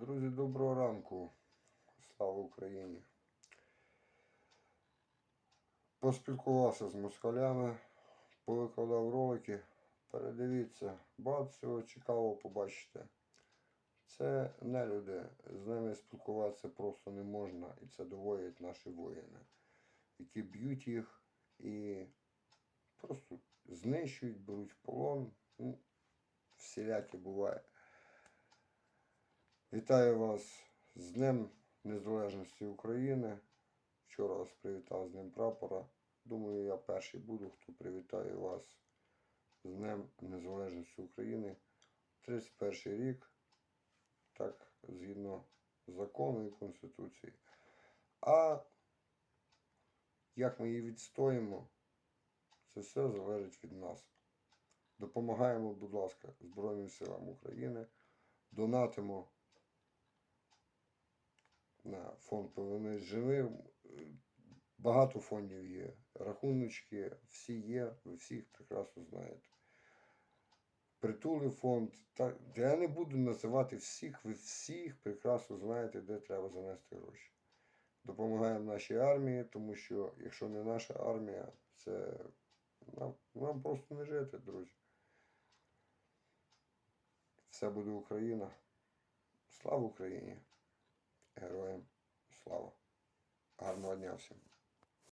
Друзі, доброго ранку. Слава Україні. Поспілкувався з москалями, повикладав ролики. Передивіться, багато всього цікавого побачите. Це не люди, з ними спілкуватися просто не можна, і це доводять наші воїни, які б'ють їх і просто знищують, беруть в полон. Ну, всіляке буває. Вітаю вас з Днем Незалежності України. Вчора вас привітав з Днем прапора. Думаю, я перший буду, хто привітає вас з Днем Незалежності України. 31 рік, так, згідно закону і Конституції. А як ми її відстоїмо, це все залежить від нас. Допомагаємо, будь ласка, Збройним силам України, донатимо на фонд «Повернись живим. Багато фондів є, рахуночки, всі є, ви всіх прекрасно знаєте. Притули фонд. Та, я не буду називати всіх, ви всіх прекрасно знаєте, де треба занести гроші. Допомагаємо нашій армії, тому що якщо не наша армія, це нам, нам просто не жити, друзі. Все буде Україна. Слава Україні! Героям слава! Гарного дня всім!